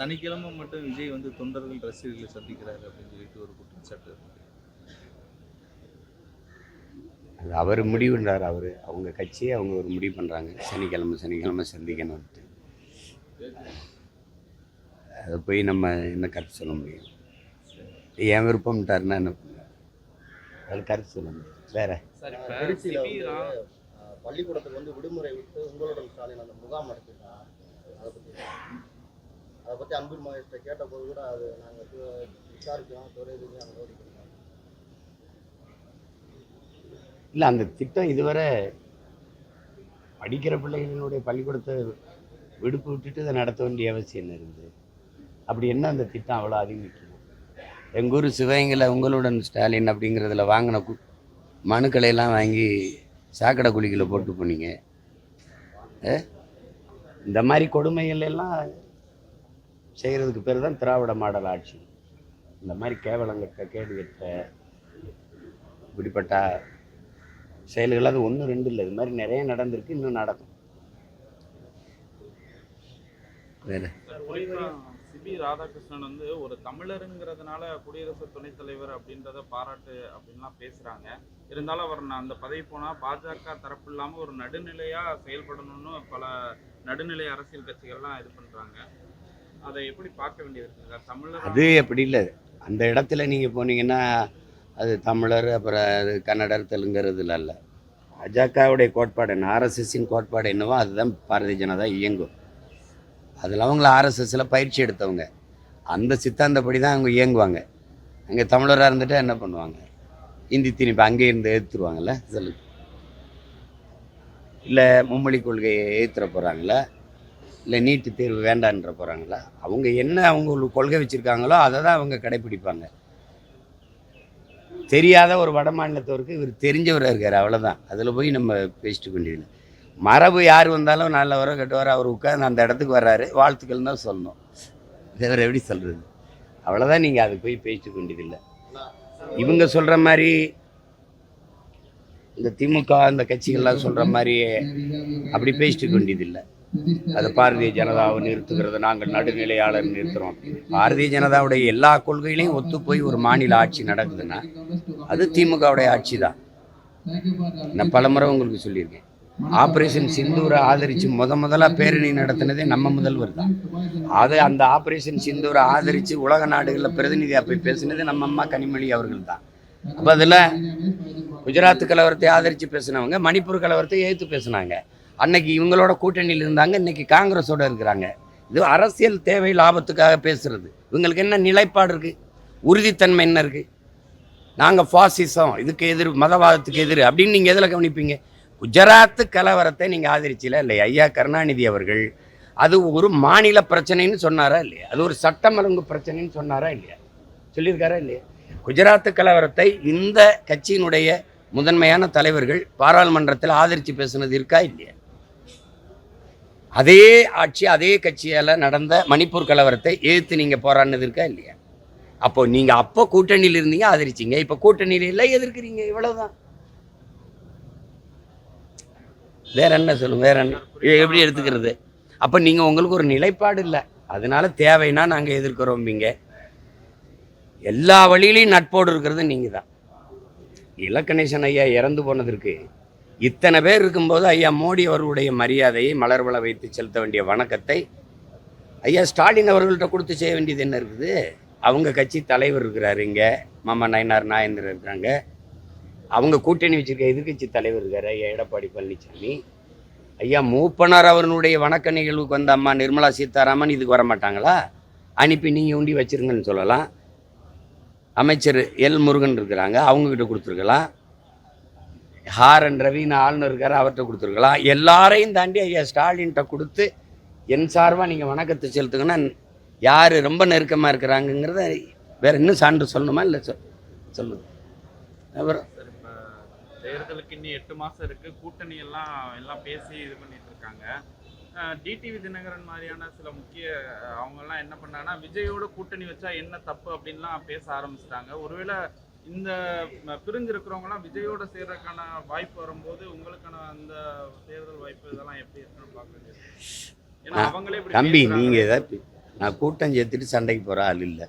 சனிக்கிழமை மட்டும் விஜய் வந்து தொண்டர்கள் ரசிகர்களை சந்திக்கிறாரு அப்படின்னு சொல்லிட்டு ஒரு குற்றச்சாட்டு இருக்கு. அது அவர் முடிவுன்றார் அவர் அவங்க கட்சியை அவங்க ஒரு முடிவு பண்ணுறாங்க சனிக்கிழமை சனிக்கிழமை சந்திக்கணும்ட்டு அதை போய் நம்ம என்ன கருத்து சொல்ல முடியும்? என் விருப்பம்ட்டாருன்னா என்ன? பண்ண அது கருத்து சொல்ல முடியும். வேற? பள்ளிக்கூடத்துக்கு வந்து விடுமுறை விட்டு உங்களுடன் ஸ்டாலின் அந்த முகாம் நடத்திருக்காங்க அதை பத்தி அன்பில் மகேஷ்ட கேட்டபோது கூட அது நாங்கள் விசாரிக்கிறோம் துறை ரீதியாக நடவடிக்கை எடுக்கிறோம். இல்லை அந்த திட்டம் இதுவரை படிக்கிற பிள்ளைகளினுடைய பள்ளிக்கூடத்தை விடுப்பு விட்டுட்டு இதை நடத்த வேண்டிய அவசியம் என்ன இருக்குது அப்படி என்ன அந்த திட்டம் அவ்வளோ அதிகரிக்கணும் எங்கள் ஊர் சிவகங்கையில் உங்களுடன் ஸ்டாலின் அப்படிங்கிறதுல வாங்கின கு மனுக்களை எல்லாம் வாங்கி சாக்கடை குழிகளை போட்டு போனீங்க? இந்த மாதிரி கொடுமைகள் எல்லாம் செய்கிறதுக்கு பேர் தான் திராவிட மாடல் ஆட்சி. இந்த மாதிரி கேவலங்கட்ட கேடுகட்ட இப்படிப்பட்ட செயல்கள் அது ஒன்று ரெண்டு இல்லை. இது மாதிரி நிறைய நடந்திருக்கு இன்னும் நடக்கும். சிபி ராதாகிருஷ்ணன் வந்து ஒரு தமிழருங்கிறதுனால குடியரசு துணைத் தலைவர் அப்படின்றத பாராட்டு அப்படின்லாம் பேசுறாங்க. இருந்தாலும் அவர் நான் அந்த பதவி போனா பாஜக தரப்பு இல்லாம ஒரு நடுநிலையா செயல்படணும்னு பல நடுநிலை அரசியல் கட்சிகள்லாம் இது பண்றாங்க. அதை எப்படி பார்க்க வேண்டியது தமிழ் அது அப்படி இல்லை. அந்த இடத்துல நீங்கள் போனீங்கன்னா அது தமிழர் அப்புறம் அது கன்னடர் தெலுங்குறதுல அல்ல பாஜகவுடைய கோட்பாடு என்ன ஆர்எஸ்எஸ்ஸின் கோட்பாடு என்னவோ அதுதான் பாரதிய ஜனதா இயங்கும். அதில் அவங்கள ஆர்எஸ்எஸ்ஸில் பயிற்சி எடுத்தவங்க. அந்த சித்தாந்தப்படி தான் அவங்க இயங்குவாங்க. அங்கே தமிழராக இருந்துட்டு என்ன பண்ணுவாங்க? இந்தி திணிப்பு அங்கே இருந்து ஏற்றுருவாங்கல்ல சொல்லு. இல்லை மும்மொழி கொள்கையை ஏற்றுற போகிறாங்களா இல்லை நீட்டு தேர்வு வேண்டான்ற போகிறாங்களா அவங்க என்ன அவங்க ஒரு கொள்கை வச்சுருக்காங்களோ அதை தான் அவங்க கடைப்பிடிப்பாங்க. தெரியாத ஒரு வட மாநிலத்தவருக்கு இவர் தெரிஞ்சவராக இருக்கார் அவ்வளோதான் அதில் போய் நம்ம பேசிட்டு கொண்டிருக்கல. மரபு யார் வந்தாலும் நல்லவரோ கெட்டவரோ அவர் உட்கார்ந்து அந்த இடத்துக்கு வர்றாரு வாழ்த்துக்கள் தான் சொல்லணும். வேறு எப்படி சொல்கிறது அவ்வளோதான் நீங்கள் அதுக்கு போய் பேசிட்டு கொண்டியதில்லை இவங்க சொல்கிற மாதிரி இந்த திமுக இந்த கட்சிகள்லாம் சொல்கிற மாதிரி அப்படி பேசிட்டு கொண்டியதில்லை அது பாரதிய ஜனதாவை நிறுத்துகிறது. நாங்கள் நடுநிலையாளர் நிறுத்துறோம். பாரதிய ஜனதாவுடைய எல்லா கொள்கைகளையும் ஒத்து போய் ஒரு மாநில ஆட்சி நடக்குதுன்னா அது திமுகவுடைய ஆட்சி தான் நான் பலமுறை உங்களுக்கு சொல்லியிருக்கேன். ஆபரேஷன் சிந்தூரை ஆதரித்து முத முதலாக பேரணி நடத்தினதே நம்ம முதல்வர் தான். அது அந்த ஆபரேஷன் சிந்தூரை ஆதரித்து உலக நாடுகளில் பிரதிநிதியாக போய் பேசினது நம்ம அம்மா கனிமொழி அவர்கள் தான். அப்போ அதில் குஜராத் கலவரத்தை ஆதரித்து பேசினவங்க மணிப்பூர் கலவரத்தை எதிர்த்து பேசினாங்க. அன்னைக்கு இவங்களோட கூட்டணியில் இருந்தாங்க. இன்னைக்கு காங்கிரஸோட இருக்கிறாங்க. இது அரசியல் தேவை லாபத்துக்காக பேசுறது. இவங்களுக்கு என்ன நிலைப்பாடு இருக்கு? உறுதித்தன்மை என்ன இருக்கு? நாங்கள் ஃபாசிசம் இதுக்கு எதிர் மதவாதத்துக்கு எதிர் அப்படின்னு நீங்கள் எதில் கவனிப்பீங்க? குஜராத்து கலவரத்தை நீங்கள் ஆதரிச்சில இல்லையா? ஐயா கருணாநிதி அவர்கள். அது ஒரு மாநில பிரச்சனைன்னு சொன்னாரா இல்லையா? அது ஒரு சட்டம் பிரச்சனைன்னு சொன்னாரா இல்லையா? சொல்லியிருக்காரா இல்லையா? குஜராத்து கலவரத்தை இந்த கட்சியினுடைய முதன்மையான தலைவர்கள் பாராளுமன்றத்தில் ஆதரித்து பேசுனது இருக்கா இல்லையா? அதே ஆட்சி அதே கட்சியால் நடந்த மணிப்பூர் கலவரத்தை எதிர்த்து நீங்கள் போராடினது இருக்கா இல்லையா? அப்போ நீங்கள் அப்போ கூட்டணியில் இருந்தீங்க ஆதரிச்சீங்க. இப்போ கூட்டணியில் இல்லை எதிர்க்கிறீங்க. இவ்வளோதான் வேற என்ன சொல்லுங்க? வேற என்ன? எப்படி எடுத்துக்கிறது? அப்போ நீங்கள் உங்களுக்கு ஒரு நிலைப்பாடு இல்லை. அதனால தேவைன்னா நாங்கள் எதிர்க்கிறோம்பீங்க எல்லா வழியிலையும் நட்போடு இருக்கிறது நீங்கள் தான் இலக்கணேசன் ஐயா இறந்து போனதற்கு இத்தனை பேர் இருக்கும்போது ஐயா மோடி அவர்களுடைய மரியாதையை மலர்வள வைத்து செலுத்த வேண்டிய வணக்கத்தை ஐயா ஸ்டாலின் அவர்கள்ட்ட கொடுத்து செய்ய வேண்டியது என்ன இருக்குது? அவங்க கட்சி தலைவர் இருக்கிறாரு இங்கே மாமா நயனார் நாயந்தர் இருக்காங்க அவங்க கூட்டணி வச்சிருக்க எதிர்க்கட்சி தலைவர் இருக்கார் ஐயா எடப்பாடி பழனிசாமி ஐயா மூப்பனார் அவர்களுடைய வணக்க நிகழ்வுக்கு வந்த அம்மா நிர்மலா சீதாராமன் இதுக்கு வர மாட்டாங்களா அனுப்பி நீங்கள் உண்டி வச்சிருங்கன்னு சொல்லலாம். அமைச்சர் எல் முருகன் இருக்கிறாங்க அவங்கக்கிட்ட கொடுத்துருக்கலாம். ஹாரன் ரவின்னு ஆளுநர் இருக்கார் அவர்கிட்ட கொடுத்துருக்கலாம். எல்லாரையும் தாண்டி ஐயா ஸ்டாலின்கிட்ட கொடுத்து என் சார்பாக நீங்கள் வணக்கத்தை செலுத்துங்கன்னா யார் ரொம்ப நெருக்கமாக இருக்கிறாங்கங்கிறத வேறு இன்னும் சான்று சொல்லணுமா இல்லை சொல் சொல்லுங்க. அப்புறம் தேர்தலுக்கு இன்னும் எட்டு மாதம் இருக்குது கூட்டணி எல்லாம் எல்லாம் பேசி இது பண்ணிட்டு இருக்காங்க. டிடிவி தினகரன் மாதிரியான சில முக்கிய அவங்கெல்லாம் என்ன பண்ணாங்கன்னா விஜயோட கூட்டணி வச்சா என்ன தப்பு அப்படின்லாம் பேச ஆரம்பிச்சிட்டாங்க. ஒருவேளை இந்த ம, பிரிஞ்சு இருக்கிறவங்கலாம் விஜயோட சேர்றதுக்கான வாய்ப்பு வரும்போது உங்களுக்கான அந்த தேர்தல் வாய்ப்பு இதெல்லாம் எப்படி இருக்குன்னு பார்க்க தம்பி. நீங்கள் ஏதாவது நான் கூட்டம் சேர்த்துட்டு சண்டைக்கு போகிற ஆள் இல்லை.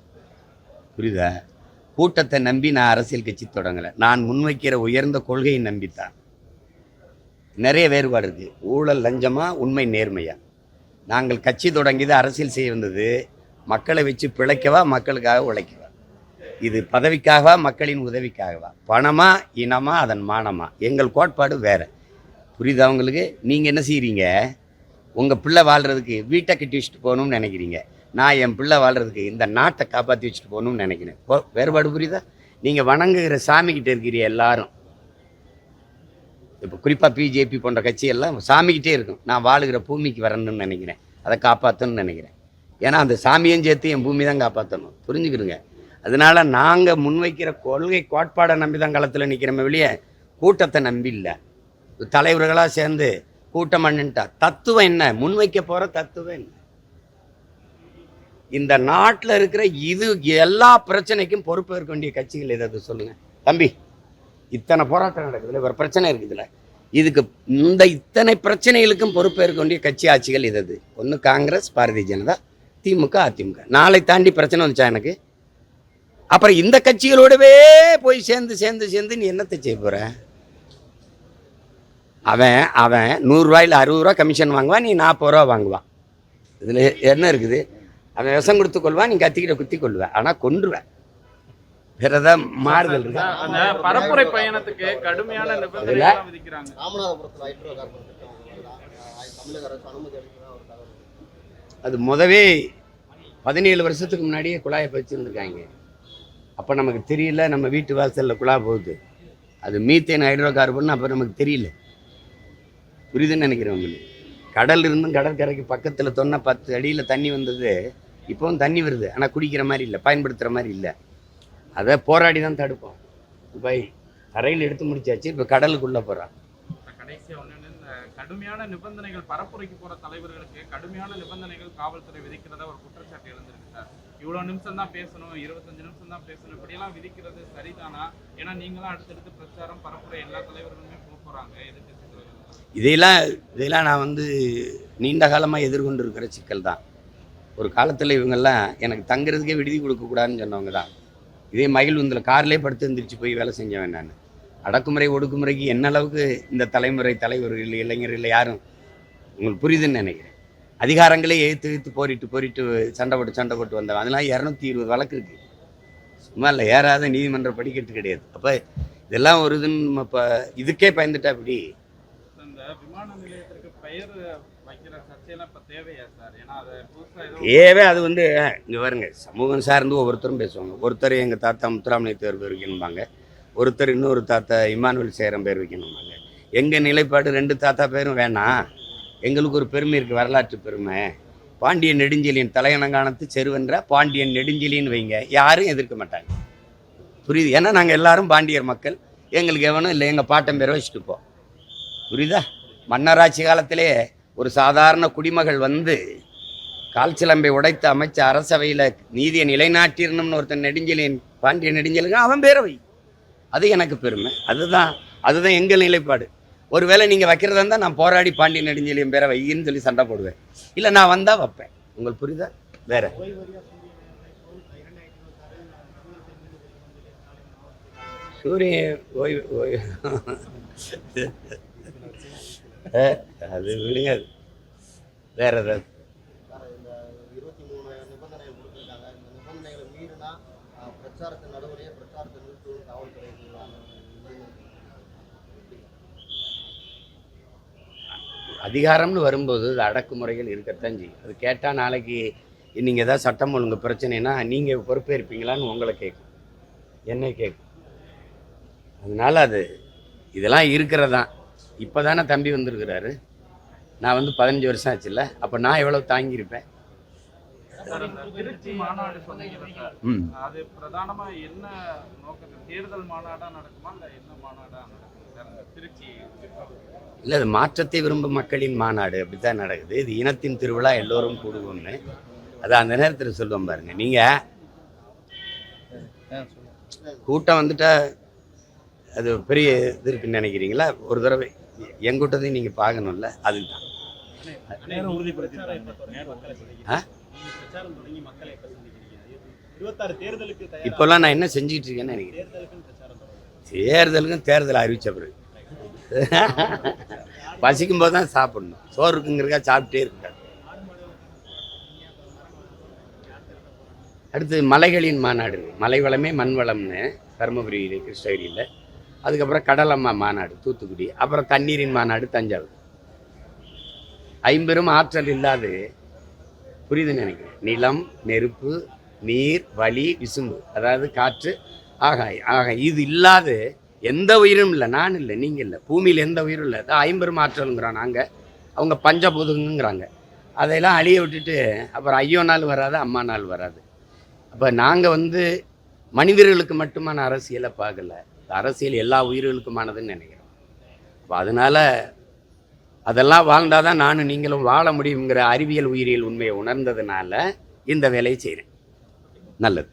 புரியுதா? கூட்டத்தை நம்பி நான் அரசியல் கட்சி தொடங்கலை. நான் முன்வைக்கிற உயர்ந்த கொள்கையை நம்பித்தான். நிறைய வேறுபாடு இருக்குது ஊழல் லஞ்சமா உண்மை நேர்மையா? நாங்கள் கட்சி தொடங்கியது அரசியல் செய்ய வந்தது. மக்களை வச்சு பிழைக்கவா மக்களுக்காக உழைக்கவா இது பதவிக்காகவா மக்களின் உதவிக்காகவா? பணமா இனமா அதன் மானமா? எங்கள் கோட்பாடு வேறு. புரியுதா உங்களுக்கு? நீங்கள் என்ன செய்கிறீங்க உங்கள் பிள்ளை வாழ்கிறதுக்கு வீட்டை கட்டி வச்சுட்டு போகணும்னு நினைக்கிறீங்க. நான் என் பிள்ளை வாழ்கிறதுக்கு இந்த நாட்டை காப்பாற்றி வச்சுட்டு போகணும்னு நினைக்கிறேன். வேறுபாடு புரியுதா? நீங்கள் வணங்குகிற சாமிக்கிட்ட இருக்கிறீ எல்லாரும். இப்போ குறிப்பாக பிஜேபி போன்ற கட்சியெல்லாம் சாமிக்கிட்டே இருக்கும். நான் வாழுகிற பூமிக்கு வரணும்னு நினைக்கிறேன். அதை காப்பாற்றணும்னு நினைக்கிறேன். ஏன்னா அந்த சாமியும் சேர்த்து என் பூமி தான் காப்பாற்றணும் புரிஞ்சுக்கிடுங்க. அதனால நாங்கள் முன்வைக்கிற கொள்கை கோட்பாடை நம்பி தான் களத்தில் நிற்கிறோமே வெளியே கூட்டத்தை நம்பி இல்லை. தலைவர்களாக சேர்ந்து கூட்டம் பண்ணிட்டா தத்துவம் என்ன? முன்வைக்க போகிற தத்துவம் என்ன? இந்த நாட்டில் இருக்கிற இது எல்லா பிரச்சனைக்கும் பொறுப்பேற்க வேண்டிய கட்சிகள் எதாவது சொல்லுங்கள் தம்பி இத்தனை போராட்டம் நடக்குதுல ஒரு பிரச்சனை இருக்குதுல்ல இதுக்கு இந்த இத்தனை பிரச்சனைகளுக்கும் பொறுப்பேற்க வேண்டிய கட்சி ஆட்சிகள் இது ஒன்று காங்கிரஸ் பாரதிய ஜனதா திமுக அதிமுக. நாளை தாண்டி பிரச்சனை வந்துச்சா எனக்கு? அப்புறம் இந்த கட்சிகளோடவே போய் சேர்ந்து சேர்ந்து சேர்ந்து நீ என்னத்தை செய்ய போற? அவன் அவன் நூறுரூவாயில் அறுபது ரூபா கமிஷன் வாங்குவான் நீ நாற்பது ரூபா வாங்குவான். இதில் என்ன இருக்குது? அவன் விஷம் கொடுத்து கொள்வான் நீ கத்திக்கிட்ட குத்தி கொள்வேன் ஆனால் கொன்றுவேன் மாறுதல் இருக்கா? அந்த பரப்புரை பயணத்துக்கு கடுமையான அது முதவே பதினேழு வருஷத்துக்கு முன்னாடியே குழாயை வச்சுருந்துருக்காங்க அப்போ நமக்கு தெரியல நம்ம வீட்டு வாசலில் குழா போகுது. அது மீத்தேன் ஹைட்ரோ கார்பன் அப்போ நமக்கு தெரியல. புரியுதுன்னு நினைக்கிறேன் உங்களுக்கு. கடல் இருந்தும் கடற்கரைக்கு பக்கத்தில் தொன்ன பத்து அடியில் தண்ணி வந்தது இப்போவும் தண்ணி வருது. ஆனால் குடிக்கிற மாதிரி இல்லை பயன்படுத்துகிற மாதிரி இல்லை. அதை போராடி தான் தடுப்போம். இப்போ கரையில் எடுத்து முடிச்சாச்சு இப்போ கடலுக்குள்ளே போகிறான் கடுமையான நிபந்தனைகள் பரப்புரைக்கு போகிற தலைவர்களுக்கு கடுமையான நிபந்தனைகள் காவல்துறை விதிக்கிறதா ஒரு குற்றச்சாட்டு எழுந்திருக்கு சார். இவ்வளோ நிமிஷம் தான் பேசணும் இருபத்தஞ்சு நிமிஷம் தான் பேசணும் இப்படியெல்லாம் விதிக்கிறது சரிதானா? ஏன்னா நீங்களாம் அடுத்தடுத்து பிரச்சாரம் பரப்புரை எல்லா தலைவர்களுமே போக போறாங்க இதையெல்லாம் இதையெல்லாம் இதெல்லாம் நான் வந்து நீண்ட காலமாக எதிர்கொண்டு இருக்கிற சிக்கல் தான். ஒரு காலத்தில் இவங்கெல்லாம் எனக்கு தங்குறதுக்கே விடுதி கொடுக்கக்கூடாதுன்னு சொன்னவங்க தான். இதே மகிழ்வுந்தில் கார்லேயே படுத்து எழுந்திரிச்சு போய் வேலை செஞ்சவன் நான். அடக்குமுறை ஒடுக்குமுறைக்கு என்ன அளவுக்கு இந்த தலைமுறை தலைவர்கள் இளைஞர்கள் யாரும்? உங்களுக்கு புரியுதுன்னு நினைக்கிறேன். அதிகாரங்களே ஏற்று ஏற்று போரிட்டு போரிட்டு சண்டை போட்டு சண்டை போட்டு வந்தவன். அதெல்லாம் இரநூத்தி இருபது வழக்கு இருக்குது சும்மா இல்லை ஏறாத நீதிமன்ற படிக்கட்டு கிடையாது. அப்போ இதெல்லாம் ஒரு இதுன்னு நம்ம இப்போ இதுக்கே பயந்துட்டா சார்? ஏன்னா அதை வந்து இங்கே பாருங்க சமூகம் சார்ந்து ஒவ்வொருத்தரும் பேசுவாங்க. ஒருத்தர் எங்கள் தாத்தா முத்துராமலிங்க தேவர் பேர் வைக்கணும்பாங்க. ஒருத்தர் இன்னொரு தாத்தா இமானுவல் சேரம் பேர் வைக்கணும்பாங்க. எங்கள் நிலைப்பாடு ரெண்டு தாத்தா பேரும் வேணாம். எங்களுக்கு ஒரு பெருமை இருக்குது வரலாற்று பெருமை. பாண்டியன் நெடுஞ்செலியன் தலையணங்கானத்து செருவென்ற பாண்டியன் நெடுஞ்செலின்னு வைங்க. யாரும் எதிர்க்க மாட்டாங்க. புரியுது? ஏன்னா நாங்கள் எல்லாரும் பாண்டியர் மக்கள். எங்களுக்கு எவனும் இல்லை எங்கள் பாட்டன் பேரை வச்சுட்டு போ. புரியுதா? மன்னராட்சி காலத்திலே ஒரு சாதாரண குடிமகள் வந்து கால் சிலம்பை உடைத்து அமைச்ச அரசவையில் நீதியை நிலைநாட்டிடணும்னு ஒருத்தன் நெடுஞ்செலியன் பாண்டிய நெடுஞ்செலியன் அவன் பேரவை அது எனக்கு பெருமை. அதுதான் அதுதான் எங்கள் நிலைப்பாடு. ஒருவேளை நீங்கள் வைக்கிறதா இருந்தால் நான் போராடி பாண்டிய நெடுஞ்செலியன் பேரை வையின்னு சொல்லி சண்டை போடுவேன். இல்லை நான் வந்தால் வைப்பேன். உங்களுக்கு புரியுதா? வேற. சூரியன் ஓய்வு ஓய்வு அது விழுங்காது வேற ஏதாவது? சார் நடுவரையே பிரச்சாரத்தை நிறுத்தும் காவல்துறை அதிகாரம்னு வரும்போது அடக்குமுறைகள் இருக்கத்தான் செய்யும். அது கேட்டால் நாளைக்கு நீங்கள் ஏதாவது சட்டம் ஒழுங்கு பிரச்சனைனா நீங்கள் பொறுப்பேற்பீங்களான்னு உங்களை கேட்கும் என்னை கேட்கும் அதனால அது இதெல்லாம் இருக்கிறதான் இப்போ தானே தம்பி வந்திருக்கிறாரு. நான் வந்து பதினஞ்சு வருஷம் ஆச்சுல்ல. அப்போ நான் எவ்வளோ தாங்கியிருப்பேன்? திருச்சி மாநாடு சொன்னீங்க அது பிரதானமா என்ன நோக்கத்தில் தேர்தல் மாநாடா நடக்குமா இல்ல என்ன மாநாடா நடக்கும்? இல்லை அது மாற்றத்தை விரும்பும் மக்களின் மாநாடு. அப்படித்தான் நடக்குது. இது இனத்தின் திருவிழா எல்லோரும் கூடுவோம்னு. அது அந்த நேரத்தில் சொல்லுவோம் பாருங்க. நீங்கள். கூட்டம் வந்துட்டா அது பெரிய இது இருக்குன்னு நினைக்கிறீங்களா? ஒரு தடவை என் கூட்டத்தையும் நீங்கள் பார்க்கணும்ல அதுதான். தயாரா? இப்போல்லாம் நான் என்ன செஞ்சுட்டு இருக்கேன்னு நினைக்கிறேன். தேர்தலுக்கும் தேர்தல் அறிவிச்ச பிறகு பசிக்கும் போது தான் சாப்பிடணும். சோறு இருக்குங்கிறக்கா சாப்பிட்டே இருக்க அடுத்து மலைகளின் மாநாடு. மலை வளமே மண் வளம்னு தருமபுரியில் கிருஷ்ணகிரியில். அதுக்கப்புறம் கடலம்மா மாநாடு தூத்துக்குடி. அப்புறம் தண்ணீரின் மாநாடு தஞ்சாவூர். ஐம்பெரும் ஆற்றல் இல்லாது புரியுதுன்னு நினைக்கிறேன். நிலம் நெருப்பு நீர் வலி விசும்பு. அதாவது காற்று ஆக ஆக இது இல்லாத எந்த உயிரும் இல்லை நான் இல்லை நீங்கள் இல்லை. பூமியில் எந்த உயிரும் இல்லை. அதான் ஐம்பெரும் ஆற்றலுங்கிறோம் நாங்கள் அவங்க பஞ்சபூதங்கிறாங்க அதையெல்லாம் அழிய விட்டுட்டு அப்புறம் ஐயோ நாள் வராது அம்மா நாள் வராது. அப்போ நாங்கள் வந்து மனிதர்களுக்கு மட்டுமான அரசியலை பார்க்கல. அரசியல் எல்லா உயிர்களுக்குமானதுன்னு நினைக்கிறோம். அப்போ அதனால் அதெல்லாம் வாழ்ந்தால் தான் நானும் நீங்களும் வாழ முடியுங்கிற அறிவியல் உயிரியல் உண்மையை உணர்ந்ததுனால இந்த வேலையை செய்கிறேன் நல்லது.